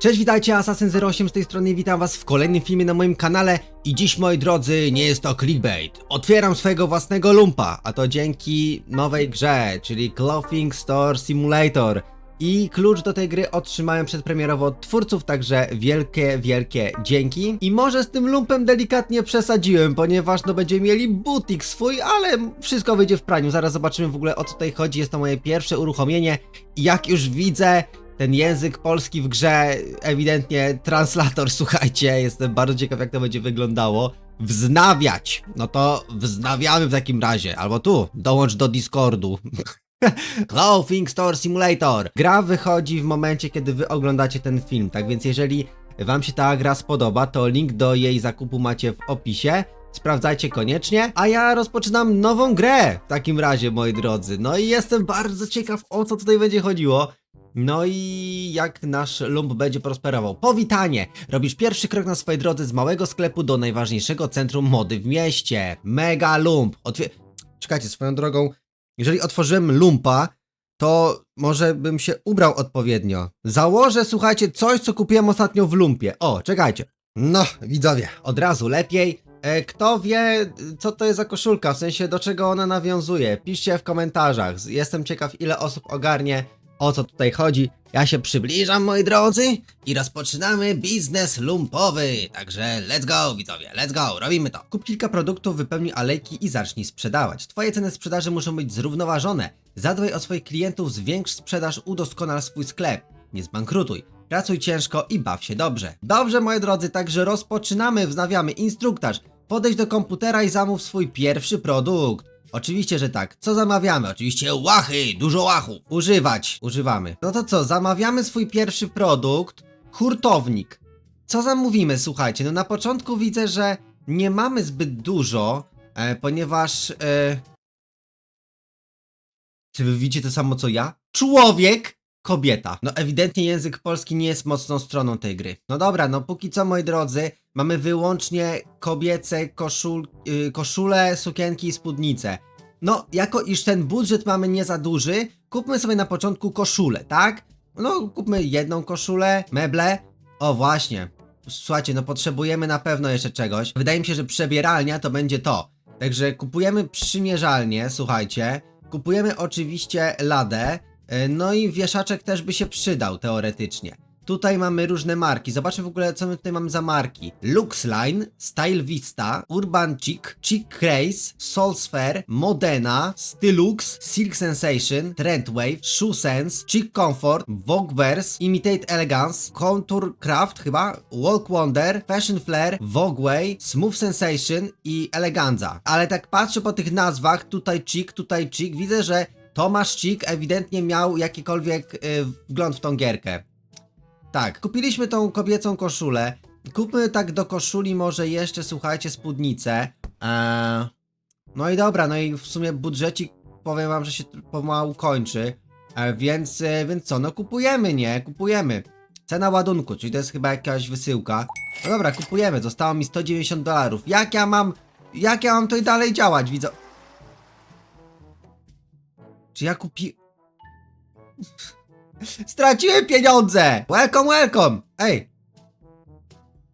Cześć, witajcie, Assassin08 z tej strony, witam was w kolejnym filmie na moim kanale i dziś, moi drodzy, nie jest to clickbait. Otwieram swojego własnego lumpa, a to dzięki nowej grze, czyli Clothing Store Simulator. I klucz do tej gry otrzymałem przedpremierowo od twórców, także wielkie, wielkie dzięki. I może z tym lumpem delikatnie przesadziłem, ponieważ no będziemy mieli butik swój, ale wszystko wyjdzie w praniu. Zaraz zobaczymy w ogóle o co tutaj chodzi. Jest to moje pierwsze uruchomienie i jak już widzę, ten język polski w grze, ewidentnie translator, słuchajcie, jestem bardzo ciekaw jak to będzie wyglądało. Wznawiać! No to wznawiamy w takim razie, albo tu, dołącz do Discordu. Clothing Store Simulator. Gra wychodzi w momencie, kiedy wy oglądacie ten film, tak więc jeżeli wam się ta gra spodoba, to link do jej zakupu macie w opisie. Sprawdzajcie koniecznie, a ja rozpoczynam nową grę w takim razie, moi drodzy. No i jestem bardzo ciekaw, o co tutaj będzie chodziło. No i jak nasz lump będzie prosperował? Powitanie! Robisz pierwszy krok na swojej drodze z małego sklepu do najważniejszego centrum mody w mieście. Mega lump! Otwie... Czekajcie, swoją drogą, jeżeli otworzyłem lumpa, to może bym się ubrał odpowiednio. Założę, słuchajcie, coś, co kupiłem ostatnio w lumpie. O, czekajcie. No, widzowie, od razu lepiej. E, kto wie, co to jest za koszulka, w sensie do czego ona nawiązuje? Piszcie w komentarzach. Jestem ciekaw, ile osób ogarnie, o co tutaj chodzi. Ja się przybliżam, moi drodzy, i rozpoczynamy biznes lumpowy. Także let's go, widzowie, let's go, robimy to. Kup kilka produktów, wypełnij alejki i zacznij sprzedawać. Twoje ceny sprzedaży muszą być zrównoważone. Zadbaj o swoich klientów, zwiększ sprzedaż, udoskonal swój sklep. Nie zbankrutuj. Pracuj ciężko i baw się dobrze. Dobrze, moi drodzy, także rozpoczynamy, wznawiamy instruktaż. Podejdź do komputera i zamów swój pierwszy produkt. Oczywiście, że tak. Co zamawiamy? Oczywiście łachy, dużo łachu. Używać, używamy. No to co, zamawiamy swój pierwszy produkt. Hurtownik. Co zamówimy, słuchajcie? No na początku widzę, że nie mamy zbyt dużo, e, ponieważ... E... Czy wy widzicie to samo co ja? Człowiek! Kobieta. No ewidentnie język polski nie jest mocną stroną tej gry. No dobra, no póki co moi drodzy, mamy wyłącznie kobiece koszul, yy, koszule, sukienki i spódnice. No, jako iż ten budżet mamy nie za duży, kupmy sobie na początku koszulę, tak? No, kupmy jedną koszulę, meble. O, właśnie. Słuchajcie, no potrzebujemy na pewno jeszcze czegoś. Wydaje mi się, że przebieralnia to będzie to. Także kupujemy przymierzalnię, słuchajcie. Kupujemy oczywiście ladę. E, No i wieszaczek też by się przydał teoretycznie. Tutaj mamy różne marki. Zobaczmy w ogóle, co my tutaj mamy za marki. Luxline, Style Vista, Urban Chic, Chic Craze, Soulsphere, Modena, Stylux, Silk Sensation, Trendwave, Shoe Sense, Chic Comfort, Vogueverse, Imitate Elegance, Contour Craft chyba, Walk Wonder, Fashion Flare, Vogueway, Smooth Sensation i Eleganza. Ale tak patrzę po tych nazwach, tutaj Chic, tutaj Chic, widzę, że Tomasz Cik ewidentnie miał jakikolwiek y, wgląd w tą gierkę. Tak, kupiliśmy tą kobiecą koszulę. Kupmy tak do koszuli może jeszcze, słuchajcie, spódnicę. Eee, no i dobra, no i w sumie budżecik, powiem wam, że się pomału kończy. E, więc, e, więc co, no kupujemy, nie? Kupujemy. Cena ładunku, czyli to jest chyba jakaś wysyłka. No dobra, kupujemy, zostało mi 190 dolarów. Jak ja mam, jak ja mam tutaj dalej działać, widzę... Czy ja kupi... Straciłem pieniądze! Welcome, welcome! Ej!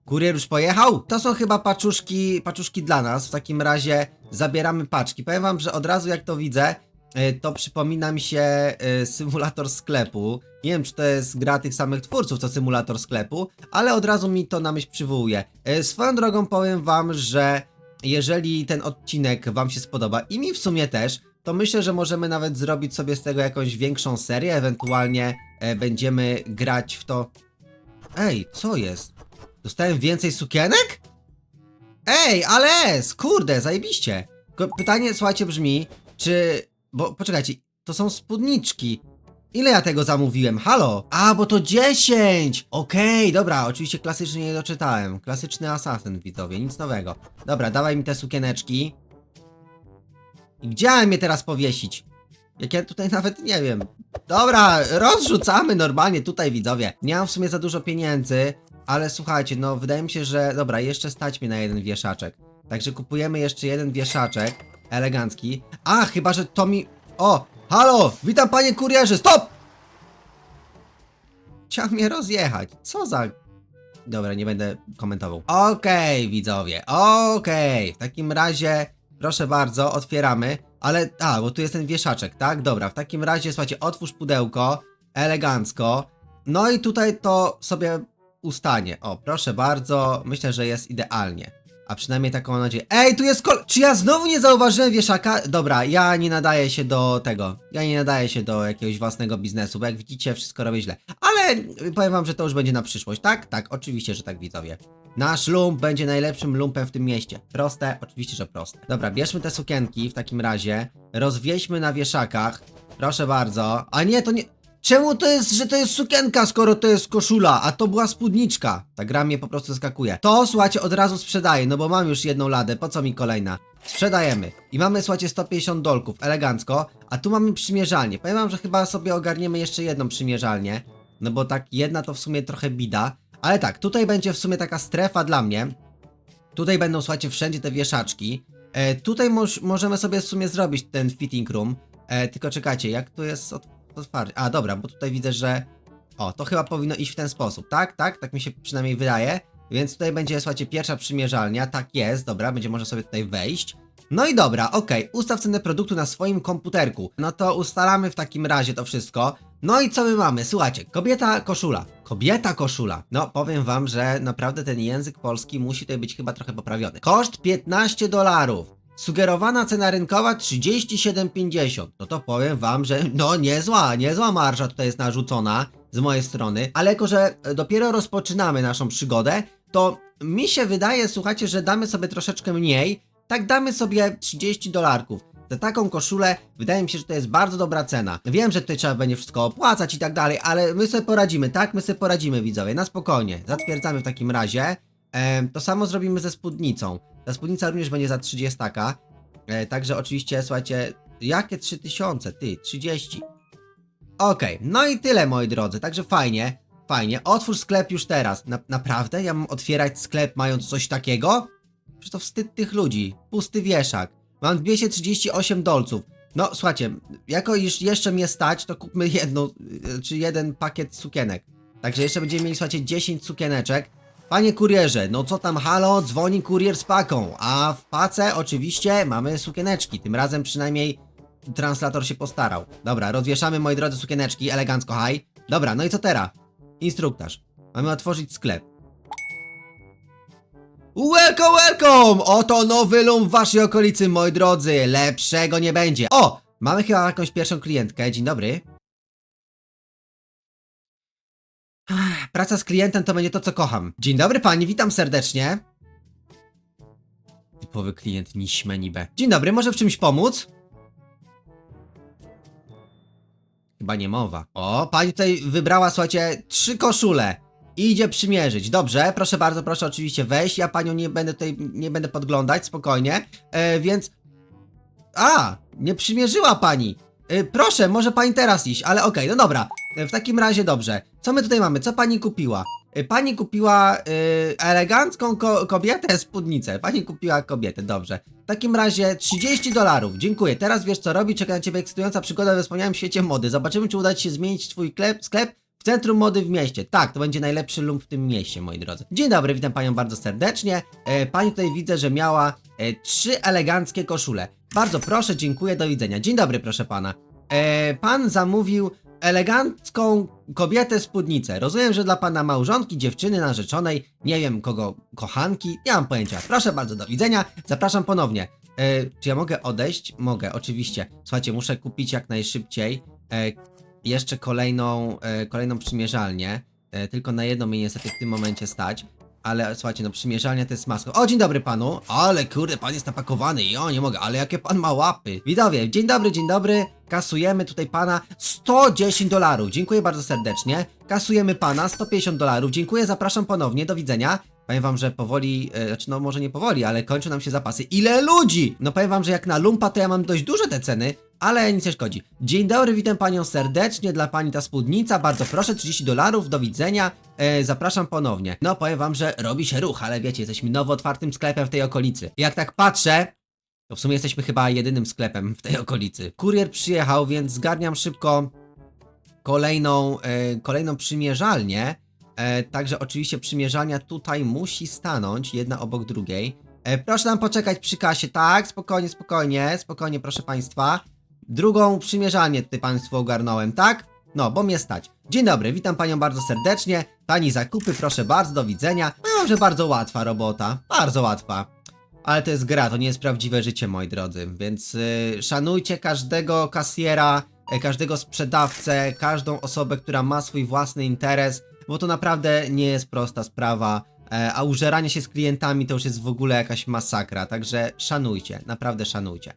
Kurier już pojechał? To są chyba paczuszki, paczuszki dla nas. W takim razie zabieramy paczki. Powiem wam, że od razu jak to widzę, e, to przypomina mi się e, symulator sklepu. Nie wiem, czy to jest gra tych samych twórców, co symulator sklepu, ale od razu mi to na myśl przywołuje. E, Swoją drogą powiem wam, że jeżeli ten odcinek wam się spodoba i mi w sumie też, to myślę, że możemy nawet zrobić sobie z tego jakąś większą serię, ewentualnie e, będziemy grać w to. Ej, co jest? Dostałem więcej sukienek? Ej, ale skurde, zajebiście. Pytanie, słuchajcie, brzmi, czy... Bo, poczekajcie, to są spódniczki. Ile ja tego zamówiłem? Halo? A, bo to 10! Okej, dobra, oczywiście klasycznie nie doczytałem. Klasyczny asasyn, widzowie, nic nowego. Dobra, dawaj mi te sukieneczki. I gdzie mam je teraz powiesić? Jak ja tutaj nawet nie wiem. Dobra, rozrzucamy normalnie tutaj widzowie. Nie mam w sumie za dużo pieniędzy, ale słuchajcie, no wydaje mi się, że dobra, jeszcze stać mi na jeden wieszaczek. Także kupujemy jeszcze jeden wieszaczek, elegancki. A, chyba, że to mi... O, halo, witam panie kurierze, stop! Chciał mnie rozjechać. Co za... Dobra, nie będę komentował. Okej, widzowie, okej. W takim razie, proszę bardzo, otwieramy. Ale, a, bo tu jest ten wieszaczek, tak? Dobra, w takim razie, słuchajcie, otwórz pudełko, elegancko. No i tutaj to sobie ustanie. O, proszę bardzo, myślę, że jest idealnie. A przynajmniej taką mam nadzieję. Ej, tu jest kol... Czy ja znowu nie zauważyłem wieszaka? Dobra, ja nie nadaję się do tego. Ja nie nadaję się do jakiegoś własnego biznesu, bo jak widzicie, wszystko robię źle. Ale y, powiem wam, że to już będzie na przyszłość, tak? Tak, oczywiście, że tak, widzowie. Nasz lump będzie najlepszym lumpem w tym mieście. Proste? Oczywiście, że proste. Dobra, bierzmy te sukienki w takim razie. Rozwieźmy na wieszakach. Proszę bardzo. A nie, to nie... Czemu to jest, że to jest sukienka, skoro to jest koszula, a to była spódniczka? Ta gra mnie po prostu skakuje. To, słuchajcie, od razu sprzedaję, no bo mam już jedną ladę, po co mi kolejna? Sprzedajemy. I mamy, słuchajcie, 150 dolków, elegancko. A tu mamy przymierzalnię. Powiem wam, że chyba sobie ogarniemy jeszcze jedną przymierzalnię. No bo tak, jedna to w sumie trochę bida. Ale tak, tutaj będzie w sumie taka strefa dla mnie. Tutaj będą, słuchajcie, wszędzie te wieszaczki. E, tutaj moż, możemy sobie w sumie zrobić ten fitting room. E, tylko czekajcie, jak tu jest otwarcie? A, dobra, bo tutaj widzę, że... O, to chyba powinno iść w ten sposób, tak? Tak? Tak mi się przynajmniej wydaje. Więc tutaj będzie, słuchajcie, pierwsza przymierzalnia. Tak jest, dobra, będzie można sobie tutaj wejść. No i dobra, okej, ustaw cenę produktu na swoim komputerku. No to ustalamy w takim razie to wszystko. No i co my mamy? Słuchajcie, kobieta koszula. Kobieta koszula. No, powiem wam, że naprawdę ten język polski musi tutaj być chyba trochę poprawiony. Koszt 15 dolarów. Sugerowana cena rynkowa 37,50. No to powiem wam, że no niezła, niezła marża tutaj jest narzucona z mojej strony. Ale jako, że e, dopiero rozpoczynamy naszą przygodę, to mi się wydaje, słuchajcie, że damy sobie troszeczkę mniej. Tak damy sobie 30 dolarków. Za taką koszulę wydaje mi się, że to jest bardzo dobra cena. Wiem, że tutaj trzeba będzie wszystko opłacać i tak dalej, ale my sobie poradzimy, tak? My sobie poradzimy, widzowie, na spokojnie. Zatwierdzamy w takim razie. To samo zrobimy ze spódnicą. Ta spódnica również będzie za 30. E, także oczywiście, słuchajcie, jakie 3000? Ty, 30. Okej, no i tyle, moi drodzy, także fajnie, fajnie. Otwórz sklep już teraz. Na, naprawdę? Ja mam otwierać sklep mając coś takiego? Przecież to wstyd tych ludzi. Pusty wieszak. Mam 238 dolców. No, słuchajcie, jako iż jeszcze mnie stać, to kupmy jedną, y, czy jeden pakiet sukienek. Także jeszcze będziemy mieli, słuchajcie, 10 sukieneczek. Panie kurierze, no co tam, halo, dzwoni kurier z paką, a w pace oczywiście mamy sukieneczki, tym razem przynajmniej translator się postarał. Dobra, rozwieszamy, moi drodzy, sukieneczki, elegancko, haj. Dobra, no i co teraz? Instruktaż. Mamy otworzyć sklep. Welcome, welcome! Oto nowy lum w waszej okolicy, moi drodzy. Lepszego nie będzie. O! Mamy chyba jakąś pierwszą klientkę. Dzień dobry. Praca z klientem to będzie to, co kocham. Dzień dobry pani, witam serdecznie. Typowy klient, ni śme, ni be. Dzień dobry, może w czymś pomóc? Chyba nie mowa. O, pani tutaj wybrała, słuchajcie, trzy koszule. Idzie przymierzyć. Dobrze, proszę bardzo, proszę oczywiście wejść. Ja panią nie będę tutaj, nie będę podglądać, spokojnie. E, więc... A, nie przymierzyła pani. E, proszę, może pani teraz iść, ale okej, no dobra. E, w takim razie dobrze. Co my tutaj mamy? Co pani kupiła? E, Pani kupiła e, elegancką ko kobietę, spódnicę. Pani kupiła kobietę, dobrze. W takim razie 30 dolarów. Dziękuję. Teraz wiesz co robi? Czeka na ciebie ekscytująca przygoda we wspaniałym świecie mody. Zobaczymy, czy uda ci się zmienić twój klep, sklep w centrum mody w mieście. Tak, to będzie najlepszy lump w tym mieście, moi drodzy. Dzień dobry, witam panią bardzo serdecznie. E, pani tutaj widzę, że miała e, trzy eleganckie koszule. Bardzo proszę, dziękuję, do widzenia. Dzień dobry, proszę pana. Pan zamówił elegancką kobietę spódnicę. Rozumiem, że dla pana małżonki, dziewczyny, narzeczonej, nie wiem kogo, kochanki, nie mam pojęcia. Proszę bardzo, do widzenia. Zapraszam ponownie. E, czy ja mogę odejść? Mogę, oczywiście. Słuchajcie, muszę kupić jak najszybciej e, jeszcze kolejną, e, kolejną przymierzalnię. E, tylko na jedną mnie niestety w tym momencie stać. Ale słuchajcie, no przymierzalnia to jest maska. O, dzień dobry panu! Ale kurde, pan jest napakowany i o, nie mogę, ale jakie pan ma łapy. Widowie, dzień dobry, dzień dobry. Kasujemy tutaj pana 110 dolarów. Dziękuję bardzo serdecznie. Kasujemy pana 150 dolarów. Dziękuję, zapraszam ponownie, do widzenia. Powiem wam, że powoli, e, znaczy no może nie powoli, ale kończą nam się zapasy. Ile ludzi! No powiem wam, że jak na lumpa to ja mam dość duże te ceny, ale nic nie szkodzi. Dzień dobry, witam panią serdecznie, dla pani ta spódnica, bardzo proszę, 30 dolarów, do widzenia, e, zapraszam ponownie. No powiem wam, że robi się ruch, ale wiecie, jesteśmy nowo otwartym sklepem w tej okolicy. Jak tak patrzę, to w sumie jesteśmy chyba jedynym sklepem w tej okolicy. Kurier przyjechał, więc zgarniam szybko kolejną, e, kolejną przymierzalnię. E, także oczywiście przymierzalnia tutaj musi stanąć, jedna obok drugiej. E, proszę nam poczekać przy kasie, tak? Spokojnie, spokojnie, spokojnie, proszę państwa. Drugą przymierzalnię tutaj państwu ogarnąłem, tak? No, bo mnie stać. Dzień dobry, witam panią bardzo serdecznie. Pani zakupy, proszę bardzo, do widzenia. No, że bardzo łatwa robota, bardzo łatwa. Ale to jest gra, to nie jest prawdziwe życie, moi drodzy. Więc y, szanujcie każdego kasjera, e, każdego sprzedawcę, każdą osobę, która ma swój własny interes, bo to naprawdę nie jest prosta sprawa. E, a użeranie się z klientami to już jest w ogóle jakaś masakra, także szanujcie, naprawdę szanujcie.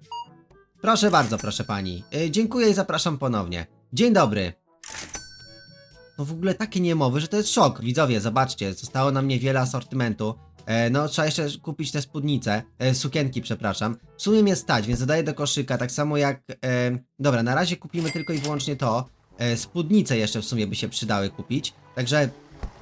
Proszę bardzo, proszę pani. Y, dziękuję i zapraszam ponownie. Dzień dobry. No w ogóle takie niemowy, że to jest szok. Widzowie, zobaczcie, zostało nam niewiele asortymentu. E, no, trzeba jeszcze kupić te spódnice, e, sukienki, przepraszam. W sumie mnie stać, więc dodaję do koszyka, tak samo jak... E, dobra, na razie kupimy tylko i wyłącznie to. E, spódnice jeszcze w sumie by się przydały kupić. Także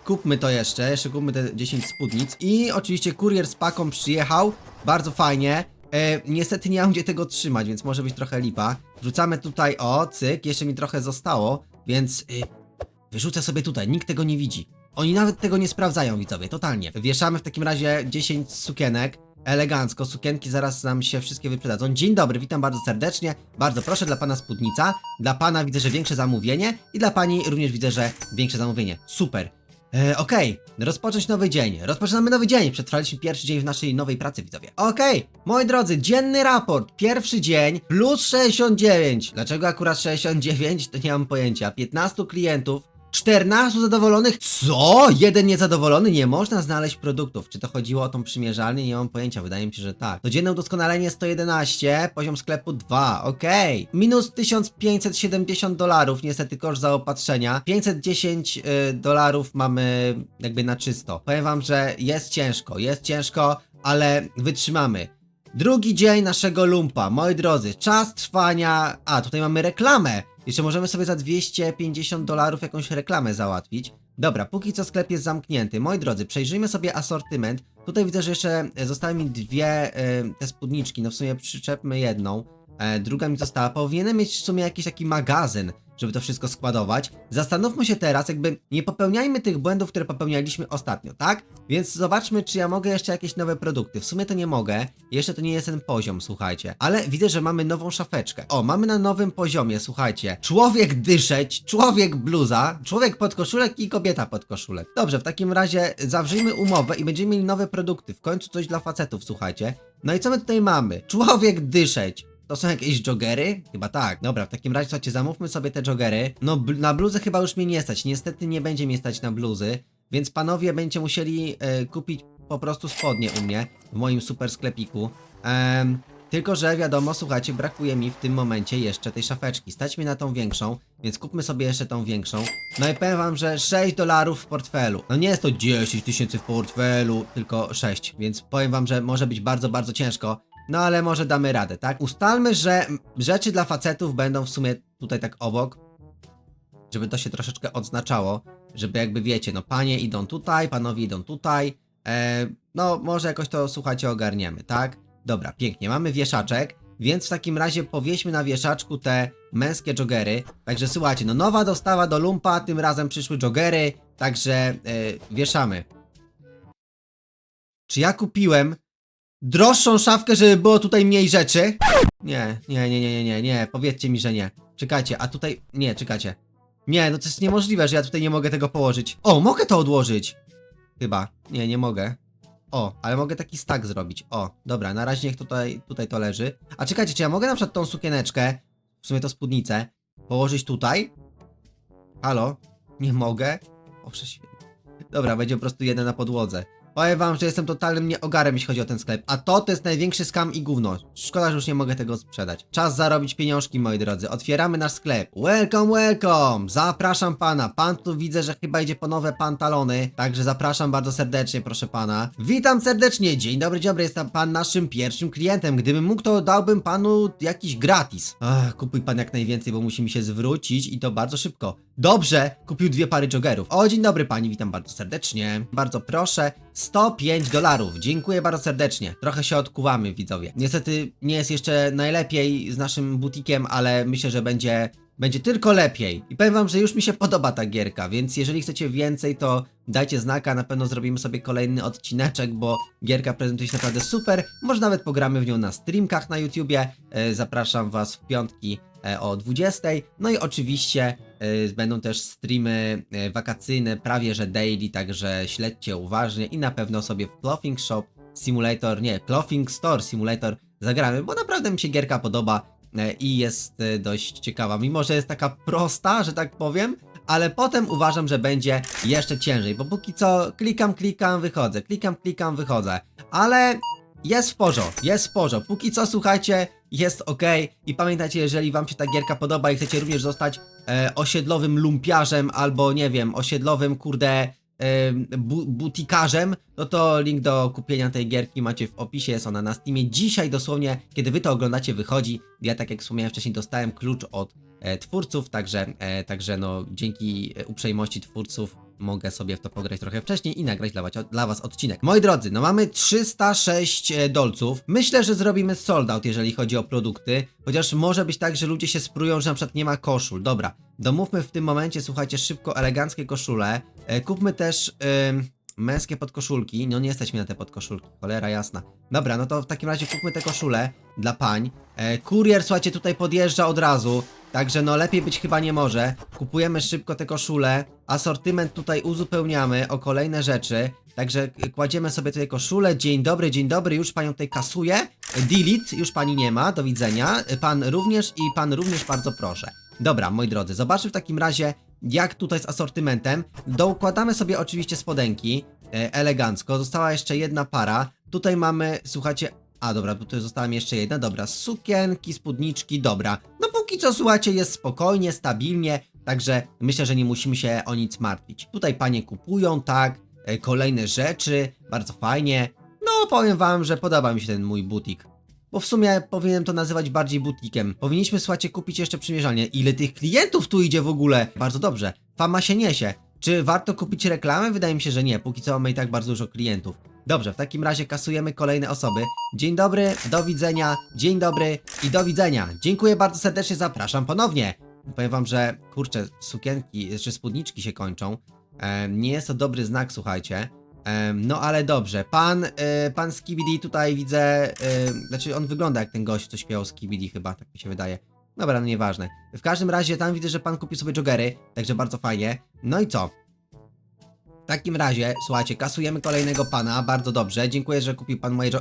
kupmy to jeszcze, jeszcze kupmy te 10 spódnic. I oczywiście kurier z paką przyjechał, bardzo fajnie. E, niestety nie mam gdzie tego trzymać, więc może być trochę lipa. Wrzucamy tutaj, o, cyk, jeszcze mi trochę zostało, więc... Y, Wyrzucę sobie tutaj, nikt tego nie widzi. Oni nawet tego nie sprawdzają, widzowie, totalnie. Wieszamy w takim razie 10 sukienek. Elegancko, sukienki zaraz nam się wszystkie wyprzedadzą. Dzień dobry, witam bardzo serdecznie. Bardzo proszę, dla pana spódnica. Dla pana widzę, że większe zamówienie. I dla pani również widzę, że większe zamówienie. Super. E, Okej, rozpocząć nowy dzień. Rozpoczynamy nowy dzień. Przetrwaliśmy pierwszy dzień w naszej nowej pracy, widzowie. Okej, moi drodzy, dzienny raport. Pierwszy dzień plus 69. Dlaczego akurat 69? To nie mam pojęcia. 15 klientów. 14 zadowolonych? Co? Jeden niezadowolony? Nie można znaleźć produktów. Czy to chodziło o tą przymierzalnię? Nie mam pojęcia, wydaje mi się, że tak. Codzienne udoskonalenie 111, poziom sklepu 2, okej. Minus 1570 dolarów, niestety koszt zaopatrzenia. 510 y, dolarów mamy jakby na czysto. Powiem wam, że jest ciężko, jest ciężko, ale wytrzymamy. Drugi dzień naszego lumpa, moi drodzy, czas trwania. A, tutaj mamy reklamę. Jeszcze możemy sobie za 250 dolarów jakąś reklamę załatwić. Dobra, póki co sklep jest zamknięty. Moi drodzy, przejrzyjmy sobie asortyment. Tutaj widzę, że jeszcze e, zostały mi dwie e, te spódniczki. No w sumie przyczepmy jedną. E, druga mi została. Powinienem mieć w sumie jakiś taki magazyn, żeby to wszystko składować. Zastanówmy się teraz, jakby nie popełniajmy tych błędów, które popełnialiśmy ostatnio, tak? Więc zobaczmy, czy ja mogę jeszcze jakieś nowe produkty. W sumie to nie mogę. Jeszcze to nie jest ten poziom, słuchajcie. Ale widzę, że mamy nową szafeczkę. O, mamy na nowym poziomie, słuchajcie. Człowiek dyszeć, człowiek bluza, człowiek pod koszulek i kobieta pod koszulek. Dobrze, w takim razie zawrzyjmy umowę i będziemy mieli nowe produkty. W końcu coś dla facetów, słuchajcie. No i co my tutaj mamy? Człowiek dyszeć. To są jakieś joggery? Chyba tak. Dobra, w takim razie słuchajcie, zamówmy sobie te joggery. No, bl- na bluzę chyba już mnie nie stać. Niestety nie będzie mnie stać na bluzy. Więc panowie będziecie musieli e, kupić po prostu spodnie u mnie w moim super sklepiku. Em, tylko, że wiadomo, słuchajcie, brakuje mi w tym momencie jeszcze tej szafeczki. Stać mi na tą większą, więc kupmy sobie jeszcze tą większą. No i powiem wam, że 6 dolarów w portfelu. No nie jest to 10 tysięcy w portfelu, tylko 6, więc powiem wam, że może być bardzo, bardzo ciężko. No ale może damy radę, tak? Ustalmy, że rzeczy dla facetów będą w sumie tutaj tak obok, żeby to się troszeczkę odznaczało, żeby jakby wiecie, no panie idą tutaj, panowie idą tutaj, e, no może jakoś to słuchajcie ogarniemy, tak? Dobra, pięknie, mamy wieszaczek, więc w takim razie powieśmy na wieszaczku te męskie joggery, także słuchajcie, no nowa dostawa do lumpa, tym razem przyszły joggery, także e, wieszamy. Czy ja kupiłem droższą szafkę, żeby było tutaj mniej rzeczy? Nie, nie, nie, nie, nie, nie, nie, powiedzcie mi, że nie. Czekajcie, a tutaj, nie, czekajcie. Nie, no to jest niemożliwe, że ja tutaj nie mogę tego położyć. O, mogę to odłożyć! Chyba. Nie, nie mogę. O, ale mogę taki stack zrobić. O, dobra, na razie niech tutaj, tutaj to leży. A czekajcie, czy ja mogę na przykład tą sukieneczkę, w sumie to spódnicę, położyć tutaj? Halo? Nie mogę? O, prześwietnie. Dobra, będzie po prostu jeden na podłodze. Powiem wam, że jestem totalnym nieogarem, jeśli chodzi o ten sklep. A to to jest największy skam i gówno. Szkoda, że już nie mogę tego sprzedać. Czas zarobić pieniążki, moi drodzy. Otwieramy nasz sklep. Welcome, welcome! Zapraszam pana. Pan tu widzę, że chyba idzie po nowe pantalony. Także zapraszam bardzo serdecznie, proszę pana. Witam serdecznie. Dzień dobry, dzień dobry. Jest pan naszym pierwszym klientem. Gdybym mógł, to dałbym panu jakiś gratis. Ach, kupuj pan jak najwięcej, bo musi mi się zwrócić i to bardzo szybko. Dobrze, kupił dwie pary joggerów. O, dzień dobry pani, witam bardzo serdecznie. Bardzo proszę. 105 dolarów. Dziękuję bardzo serdecznie. Trochę się odkuwamy, widzowie. Niestety nie jest jeszcze najlepiej z naszym butikiem, ale myślę, że będzie będzie tylko lepiej. I powiem wam, że już mi się podoba ta gierka, więc jeżeli chcecie więcej, to dajcie znaka, na pewno zrobimy sobie kolejny odcineczek, bo gierka prezentuje się naprawdę super. Może nawet pogramy w nią na streamkach na YouTubie. E, Zapraszam was w piątki e, o 20. No i oczywiście będą też streamy e, wakacyjne, prawie że daily, także śledźcie uważnie i na pewno sobie w Clothing Shop Simulator, nie, Clothing Store Simulator zagramy, bo naprawdę mi się gierka podoba e, i jest dość ciekawa, mimo że jest taka prosta, że tak powiem, ale potem uważam, że będzie jeszcze ciężej, bo póki co klikam, klikam, wychodzę, klikam, klikam, wychodzę, ale jest w porządku, jest w porządku. Póki co, słuchajcie, jest ok. I pamiętajcie, jeżeli wam się ta gierka podoba i chcecie również zostać e, osiedlowym lumpiarzem albo, nie wiem, osiedlowym, kurde, e, bu butikarzem, no to link do kupienia tej gierki macie w opisie, jest ona na Steamie. Dzisiaj dosłownie, kiedy wy to oglądacie, wychodzi. Ja, tak jak wspomniałem wcześniej, dostałem klucz od e, twórców, także, e, także no, dzięki e, uprzejmości twórców mogę sobie w to pograć trochę wcześniej i nagrać dla was, dla was odcinek. Moi drodzy, no mamy 306 e, dolców. Myślę, że zrobimy sold out, jeżeli chodzi o produkty, chociaż może być tak, że ludzie się sprują, że na przykład nie ma koszul. Dobra, domówmy w tym momencie, słuchajcie, szybko eleganckie koszule. E, kupmy też... Męskie podkoszulki, no nie jesteśmy na te podkoszulki, cholera jasna. Dobra, no to w takim razie kupmy te koszule dla pań. E, kurier, słuchajcie, tutaj podjeżdża od razu, także no lepiej być chyba nie może. Kupujemy szybko te koszule, asortyment tutaj uzupełniamy o kolejne rzeczy. Także e, kładziemy sobie tutaj koszulę. Dzień dobry, dzień dobry, już panią tutaj kasuję. E, Delete, już pani nie ma, do widzenia. Pan również i pan również bardzo proszę. Dobra, moi drodzy, zobaczmy w takim razie, jak tutaj z asortymentem. Dokładamy sobie oczywiście spodenki, e, elegancko. Została jeszcze jedna para. Tutaj mamy, słuchajcie, a dobra, tutaj została mi jeszcze jedna, dobra, sukienki, spódniczki, dobra. No póki co, słuchajcie, jest spokojnie, stabilnie, także myślę, że nie musimy się o nic martwić. Tutaj panie kupują, tak, e, kolejne rzeczy, bardzo fajnie. No, powiem wam, że podoba mi się ten mój butik. Bo w sumie powinienem to nazywać bardziej butikiem. Powinniśmy, słuchajcie, kupić jeszcze przymierzalnię. Ile tych klientów tu idzie w ogóle? Bardzo dobrze. Fama się niesie. Czy warto kupić reklamę? Wydaje mi się, że nie. Póki co mamy i tak bardzo dużo klientów. Dobrze, w takim razie kasujemy kolejne osoby. Dzień dobry, do widzenia, dzień dobry i do widzenia. Dziękuję bardzo serdecznie, zapraszam ponownie. Powiem wam, że kurczę, sukienki, jeszcze spódniczki się kończą. Em, nie jest to dobry znak, słuchajcie. Em, no ale dobrze, pan, e, pan Skibidi tutaj widzę, e, znaczy on wygląda jak ten gość, co śpiewał Skibidi chyba, tak mi się wydaje. Dobra, no nieważne. W każdym razie tam widzę, że pan kupił sobie joggery, także bardzo fajnie. No i co? W takim razie, słuchajcie, kasujemy kolejnego pana, bardzo dobrze. Dziękuję, że kupił pan moje.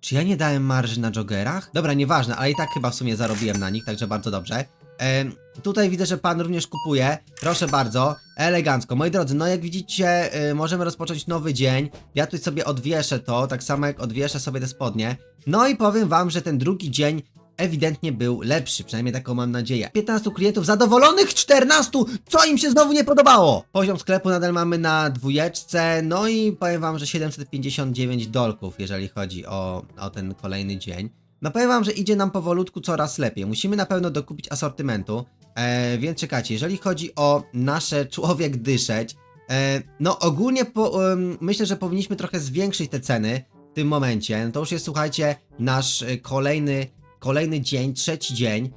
Czy ja nie dałem marży na joggerach? Dobra, nieważne, ale i tak chyba w sumie zarobiłem na nich, także bardzo dobrze. Em, tutaj widzę, że pan również kupuje. Proszę bardzo, elegancko. Moi drodzy, no jak widzicie, y, możemy rozpocząć nowy dzień. Ja tutaj sobie odwieszę to, tak samo jak odwieszę sobie te spodnie. No i powiem wam, że ten drugi dzień ewidentnie był lepszy, przynajmniej taką mam nadzieję. 15 klientów zadowolonych, 14! Co im się znowu nie podobało? Poziom sklepu nadal mamy na dwójeczce, no i powiem wam, że 759 dolków, jeżeli chodzi o, o ten kolejny dzień. No powiem wam, że idzie nam powolutku coraz lepiej. Musimy na pewno dokupić asortymentu. E, więc czekajcie, jeżeli chodzi o nasze człowiek dyszeć, e, no ogólnie po, myślę, że powinniśmy trochę zwiększyć te ceny w tym momencie. No to już jest, słuchajcie, nasz e, kolejny, kolejny dzień, trzeci dzień.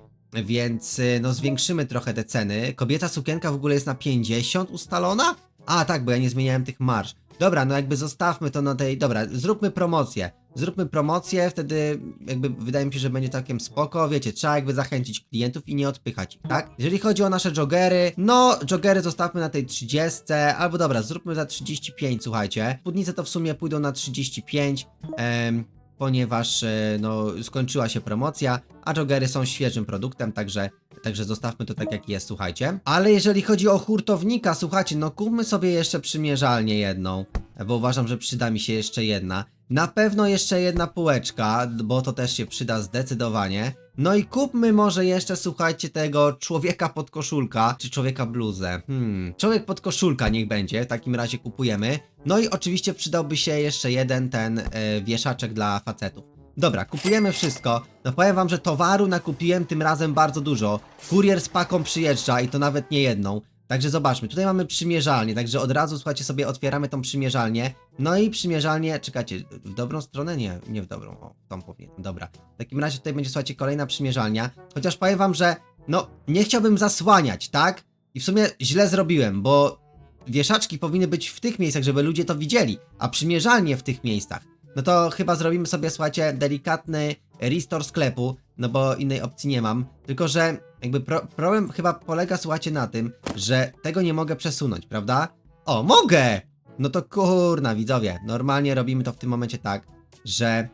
Więc e, no zwiększymy trochę te ceny. Kobieca sukienka w ogóle jest na 50 ustalona? A tak, bo ja nie zmieniałem tych marsz. Dobra, no jakby zostawmy to na tej. Dobra, zróbmy promocję. Zróbmy promocję, wtedy jakby wydaje mi się, że będzie takiem spoko. Wiecie, trzeba jakby zachęcić klientów i nie odpychać ich, tak? Jeżeli chodzi o nasze joggery, no joggery zostawmy na tej 30, albo dobra, zróbmy za 35, słuchajcie. Spódnice to w sumie pójdą na 35. Em, ponieważ e, no, skończyła się promocja, a joggery są świeżym produktem, także, także zostawmy to tak jak jest, słuchajcie. Ale jeżeli chodzi o hurtownika, słuchajcie, no kupmy sobie jeszcze przymierzalnię jedną, bo uważam, że przyda mi się jeszcze jedna. Na pewno jeszcze jedna półeczka, bo to też się przyda zdecydowanie. No i kupmy może jeszcze, słuchajcie, tego człowieka pod koszulka, czy człowieka bluzę. Hmm, człowiek pod koszulka niech będzie, w takim razie kupujemy. No i oczywiście przydałby się jeszcze jeden ten e, wieszaczek dla facetów. Dobra, kupujemy wszystko. No powiem wam, że towaru nakupiłem tym razem bardzo dużo. Kurier z paką przyjeżdża i to nawet nie jedną. Także zobaczmy, tutaj mamy przymierzalnię, także od razu, słuchajcie, sobie otwieramy tą przymierzalnię. No i przymierzalnię, czekajcie, w dobrą stronę? Nie, nie w dobrą, o, w tą powinien, dobra. W takim razie tutaj będzie, słuchajcie, kolejna przymierzalnia. Chociaż powiem wam, że no, nie chciałbym zasłaniać, tak? I w sumie źle zrobiłem, bo wieszaczki powinny być w tych miejscach, żeby ludzie to widzieli, a przymierzalnie w tych miejscach. No to chyba zrobimy sobie, słuchajcie, delikatny restore sklepu, no bo innej opcji nie mam. Tylko, że jakby pro problem chyba polega, słuchajcie, na tym, że tego nie mogę przesunąć, prawda? O, mogę! No to kurna, widzowie, normalnie robimy to w tym momencie tak, że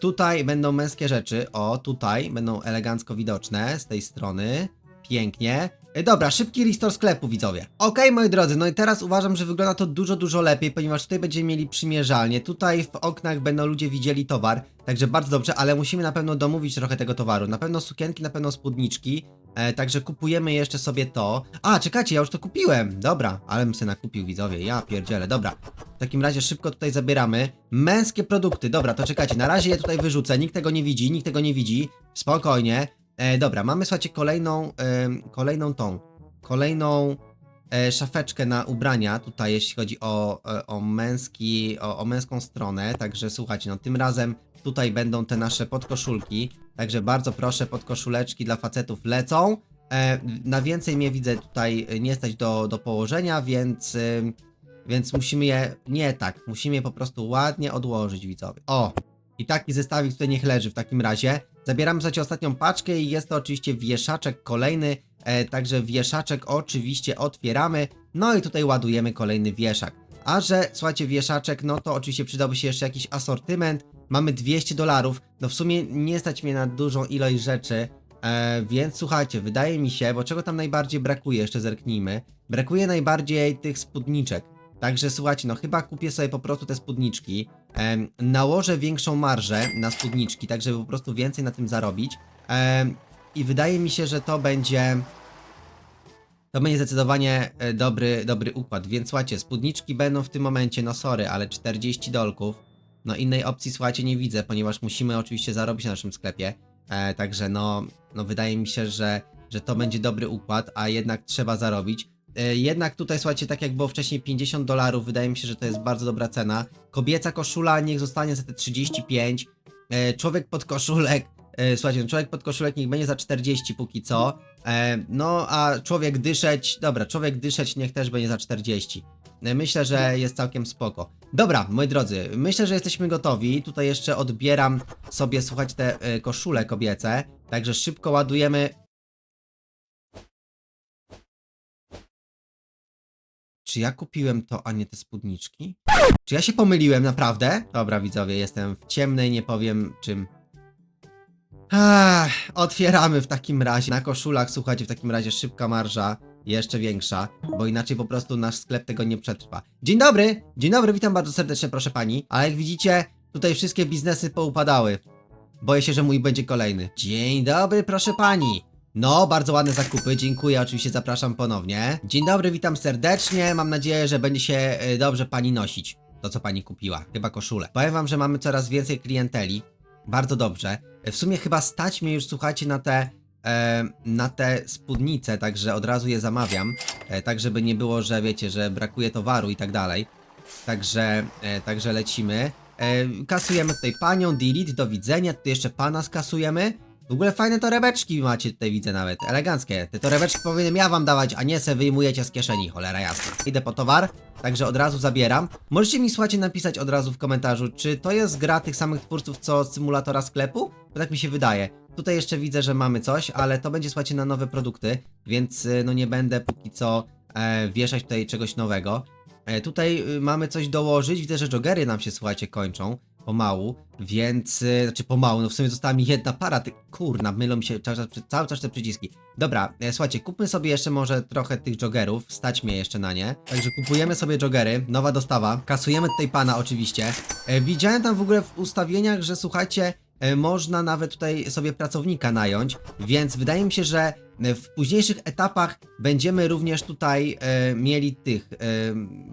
tutaj będą męskie rzeczy, o, tutaj będą elegancko widoczne z tej strony, pięknie. E, Dobra, szybki restore sklepu, widzowie. Okej, moi drodzy, no i teraz uważam, że wygląda to dużo, dużo lepiej, ponieważ tutaj będziemy mieli przymierzalnie, tutaj w oknach będą ludzie widzieli towar, także bardzo dobrze, ale musimy na pewno domówić trochę tego towaru. Na pewno sukienki, na pewno spódniczki, e, także kupujemy jeszcze sobie to. A, czekajcie, ja już to kupiłem, dobra, ale bym sobie nakupił, widzowie, ja pierdzielę, dobra. W takim razie szybko tutaj zabieramy. Męskie produkty, dobra, to czekajcie, na razie je tutaj wyrzucę, nikt tego nie widzi, nikt tego nie widzi, spokojnie. E, dobra, mamy słuchajcie kolejną, em, kolejną tą, kolejną e, szafeczkę na ubrania. Tutaj, jeśli chodzi o, e, o męski, o, o męską stronę, także słuchajcie, no tym razem tutaj będą te nasze podkoszulki, także bardzo proszę, podkoszuleczki dla facetów lecą. E, na więcej mnie widzę tutaj e, nie stać do, do położenia, więc, ym, więc musimy je, nie tak, musimy je po prostu ładnie odłożyć widzowie. O, i taki zestawik tutaj niech leży w takim razie. Zabieramy słuchajcie ostatnią paczkę i jest to oczywiście wieszaczek kolejny, e, także wieszaczek oczywiście otwieramy, no i tutaj ładujemy kolejny wieszak. A że słuchajcie wieszaczek, no to oczywiście przydałby się jeszcze jakiś asortyment, mamy 200 dolarów, no w sumie nie stać mnie na dużą ilość rzeczy, e, więc słuchajcie, wydaje mi się, bo czego tam najbardziej brakuje, jeszcze zerknijmy, brakuje najbardziej tych spódniczek. Także słuchajcie, no chyba kupię sobie po prostu te spódniczki. Em, nałożę większą marżę na spódniczki, tak żeby po prostu więcej na tym zarobić. Em, I wydaje mi się, że to będzie. To będzie zdecydowanie e, dobry, dobry układ. Więc słuchajcie, spódniczki będą w tym momencie, no sorry, ale 40 dolków. No innej opcji słuchajcie nie widzę, ponieważ musimy oczywiście zarobić na naszym sklepie. E, także no, no wydaje mi się, że, że to będzie dobry układ, a jednak trzeba zarobić. E, Jednak tutaj, słuchajcie, tak jak było wcześniej 50 dolarów, wydaje mi się, że to jest bardzo dobra cena. Kobieca koszula niech zostanie za te 35. E, Człowiek pod koszulek, e, słuchajcie, no człowiek pod koszulek niech będzie za 40 póki co. E, No a człowiek dyszeć, dobra, człowiek dyszeć niech też będzie za 40. Myślę, że jest całkiem spoko. Dobra, moi drodzy, myślę, że jesteśmy gotowi. Tutaj jeszcze odbieram sobie, słuchajcie, te e, koszule kobiece. Także szybko ładujemy Czy ja kupiłem to, a nie te spódniczki? Czy ja się pomyliłem naprawdę? Dobra, widzowie, jestem w ciemnej, nie powiem czym. Ach, otwieramy w takim razie. Na koszulach, słuchajcie, w takim razie szybka marża, jeszcze większa, bo inaczej po prostu nasz sklep tego nie przetrwa. Dzień dobry! Dzień dobry, witam bardzo serdecznie, proszę pani. Ale jak widzicie, tutaj wszystkie biznesy poupadały. Boję się, że mój będzie kolejny. Dzień dobry, proszę pani. No, bardzo ładne zakupy, dziękuję, oczywiście zapraszam ponownie. Dzień dobry, witam serdecznie, mam nadzieję, że będzie się e, dobrze pani nosić. To, co pani kupiła, chyba koszulę. Powiem wam, że mamy coraz więcej klienteli. Bardzo dobrze. E, W sumie chyba stać mnie już, słuchajcie, na te, na te spódnice, także od razu je zamawiam. E, tak, żeby nie było, że wiecie, że brakuje towaru i tak dalej. Także, e, także lecimy. E, kasujemy tutaj panią, delete, do widzenia. Tutaj jeszcze pana skasujemy. W ogóle fajne torebeczki macie tutaj, widzę nawet. Eleganckie. Te torebeczki powinienem ja wam dawać, a nie se wyjmujecie z kieszeni, cholera jasna. Idę po towar, także od razu zabieram. Możecie mi, słuchajcie, napisać od razu w komentarzu, czy to jest gra tych samych twórców, co symulatora sklepu? Bo tak mi się wydaje. Tutaj jeszcze widzę, że mamy coś, ale to będzie, słuchajcie, na nowe produkty, więc y, no nie będę póki co e, wieszać tutaj czegoś nowego. E, tutaj y, mamy coś dołożyć. Widzę, że joggery nam się, słuchajcie, kończą. Pomału, więc. y, Znaczy pomału, no w sumie została mi jedna para. Ty, kurna, mylą mi się cały czas, cały czas te przyciski. Dobra, e, słuchajcie, kupmy sobie jeszcze może trochę tych joggerów. Stać mnie jeszcze na nie. Także kupujemy sobie joggery. Nowa dostawa. Kasujemy tutaj pana, oczywiście. E, widziałem tam w ogóle w ustawieniach, że słuchajcie. e, Można nawet tutaj sobie pracownika nająć, więc wydaje mi się, że e, w późniejszych etapach będziemy również tutaj e, mieli tych e,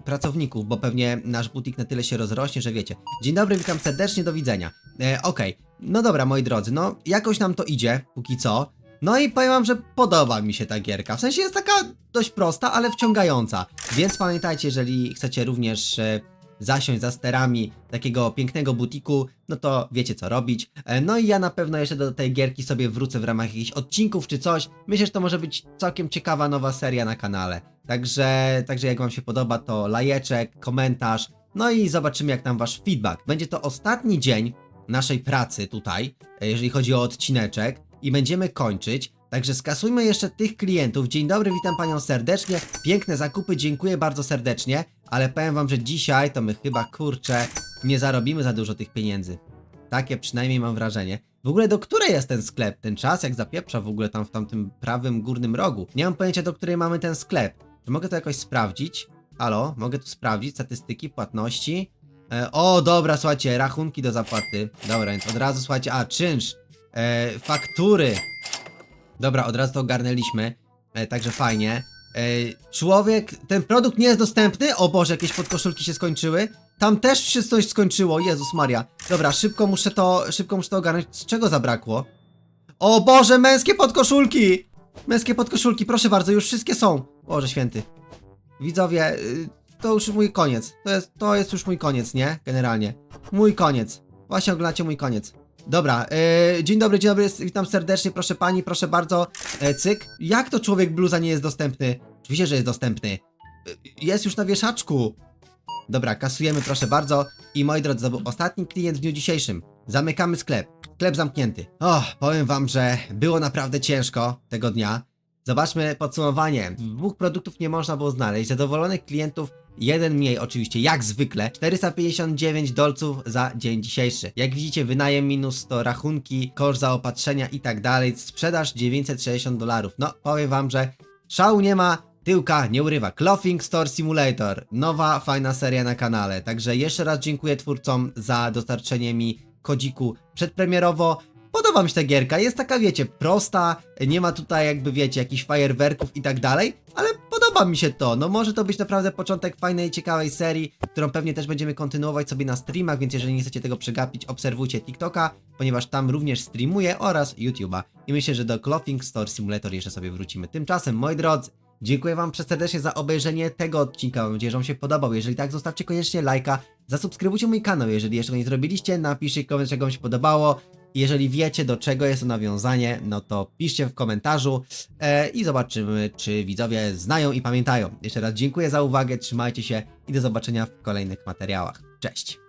pracowników, bo pewnie nasz butik na tyle się rozrośnie, że wiecie. Dzień dobry, witam serdecznie, do widzenia. E, Okej, no dobra, moi drodzy, no jakoś nam to idzie, póki co. No i powiem wam, że podoba mi się ta gierka. W sensie jest taka dość prosta, ale wciągająca. Więc pamiętajcie, jeżeli chcecie również e, zasiąść za sterami takiego pięknego butiku, no to wiecie co robić. E, No i ja na pewno jeszcze do tej gierki sobie wrócę w ramach jakichś odcinków czy coś. Myślę, że to może być całkiem ciekawa nowa seria na kanale. Także, także jak wam się podoba, to lajeczek, komentarz, no i zobaczymy jak tam wasz feedback. Będzie to ostatni dzień naszej pracy tutaj, e, jeżeli chodzi o odcineczek i będziemy kończyć. Także skasujmy jeszcze tych klientów. Dzień dobry, witam panią serdecznie. Piękne zakupy, dziękuję bardzo serdecznie, ale powiem wam, że dzisiaj to my chyba kurczę nie zarobimy za dużo tych pieniędzy. Takie przynajmniej mam wrażenie. W ogóle do której jest ten sklep? Ten czas jak zapieprza w ogóle tam w tamtym prawym górnym rogu. Nie mam pojęcia do której mamy ten sklep. Czy mogę to jakoś sprawdzić? Halo, mogę tu sprawdzić statystyki, płatności? E, o, dobra, słuchajcie, rachunki do zapłaty. Dobra, więc od razu słuchajcie, a czynsz, e, faktury. Dobra, od razu to ogarnęliśmy, e, także fajnie. E, człowiek, ten produkt nie jest dostępny? O Boże, jakieś podkoszulki się skończyły. Tam też się coś skończyło, Jezus Maria. Dobra, szybko muszę to, szybko muszę to ogarnąć. Z czego zabrakło? O Boże, męskie podkoszulki! Męskie podkoszulki, proszę bardzo, już wszystkie są. Boże święty. Widzowie, y, to już mój koniec. To jest, to jest już mój koniec, nie? Generalnie. Mój koniec. Właśnie oglądacie mój koniec. Dobra, yy, dzień dobry, dzień dobry, witam serdecznie, proszę pani, proszę bardzo. E, cyk. Jak to człowiek bluza nie jest dostępny? Oczywiście, że jest dostępny. Y, Jest już na wieszaczku. Dobra, kasujemy, proszę bardzo. I moi drodzy, to był ostatni klient w dniu dzisiejszym. Zamykamy sklep. Sklep zamknięty. O, powiem wam, że było naprawdę ciężko tego dnia. Zobaczmy podsumowanie. Dwóch produktów nie można było znaleźć. Zadowolonych klientów jeden mniej oczywiście, jak zwykle. 459 dolców za dzień dzisiejszy. Jak widzicie, wynajem minus 100, rachunki, koszt zaopatrzenia i tak dalej. Sprzedaż 960 dolarów. No, powiem wam, że szału nie ma, tyłka nie urywa. Clothing Store Simulator. Nowa, fajna seria na kanale. Także jeszcze raz dziękuję twórcom za dostarczenie mi kodziku przedpremierowo. Podoba mi się ta gierka, jest taka wiecie, prosta, nie ma tutaj jakby wiecie, jakichś fajerwerków i tak dalej, ale podoba mi się to, no może to być naprawdę początek fajnej, ciekawej serii, którą pewnie też będziemy kontynuować sobie na streamach, więc jeżeli nie chcecie tego przegapić, obserwujcie TikToka, ponieważ tam również streamuję oraz YouTube'a i myślę, że do Clothing Store Simulator jeszcze sobie wrócimy. Tymczasem, moi drodzy, Dziękuję Wam serdecznie za obejrzenie tego odcinka. Mam nadzieję, że Wam się podobał. Jeżeli tak, zostawcie koniecznie lajka, zasubskrybujcie mój kanał. Jeżeli jeszcze go nie zrobiliście, napiszcie komentarz, czego Wam się podobało. Jeżeli wiecie, do czego jest to nawiązanie, no to piszcie w komentarzu e, i zobaczymy, czy widzowie znają i pamiętają. Jeszcze raz dziękuję za uwagę, trzymajcie się i do zobaczenia w kolejnych materiałach. Cześć!